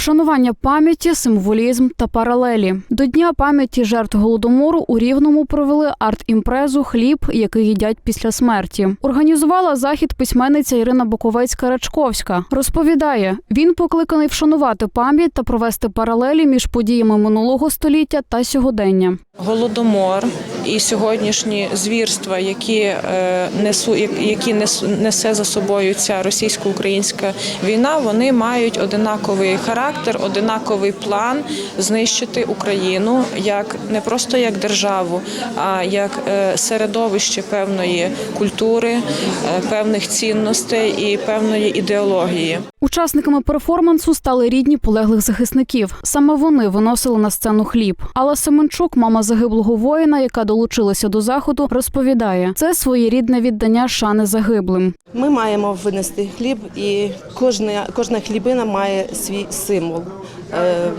Вшанування пам'яті, символізм та паралелі. До Дня пам'яті жертв голодомору у Рівному провели арт-імпрезу Хліб, який їдять після смерті. Організувала захід письменниця Ірина Боковець-Карачковська. Розповідає, він покликаний вшанувати пам'ять та провести паралелі між подіями минулого століття та сьогодення. Голодомор і сьогоднішні звірства, які е, несу, які нес- несе за собою ця російсько-українська війна, вони мають одинаковий характер, одинаковий план знищити Україну як не просто як державу, а як е, середовище певної культури, е, певних цінностей і певної ідеології. Учасниками перформансу стали рідні полеглих захисників. Саме вони виносили на сцену хліб. Алла Семенчук, мама загиблого воїна, яка долучилася до заходу, розповідає, це своєрідне віддання шани загиблим. Ми маємо винести хліб, і кожна, кожна хлібина має свій символ е,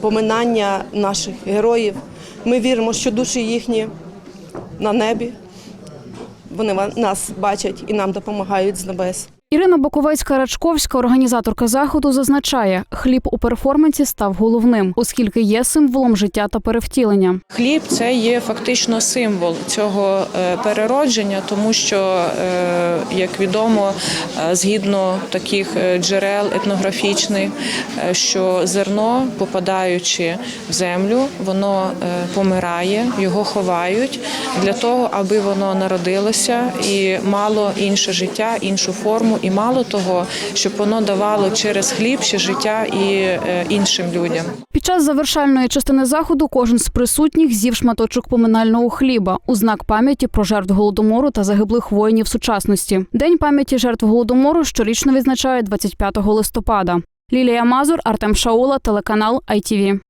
поминання наших героїв. Ми віримо, що душі їхні на небі. Вони нас бачать і нам допомагають з небес. Ірина Боковець-Карачковська, організаторка заходу, зазначає, хліб у перформансі став головним, оскільки є символом життя та перевтілення. Хліб це є фактично символ цього е, переродження, тому що, е, як відомо, е, згідно таких джерел етнографічних, що зерно, попадаючи в землю, воно помирає, його ховають для того, аби воно народилося і мало інше життя, іншу форму, і мало того, щоб воно давало через хліб ще життя і е, іншим людям. Під час завершальної частини заходу кожен з присутніх з'їв шматочок поминального хліба у знак пам'яті про жертв голодомору та загиблих воїнів сучасності. День пам'яті жертв голодомору щорічно відзначають 25 листопада. Лілія Мазур, Артем Шаула, телеканал ITV.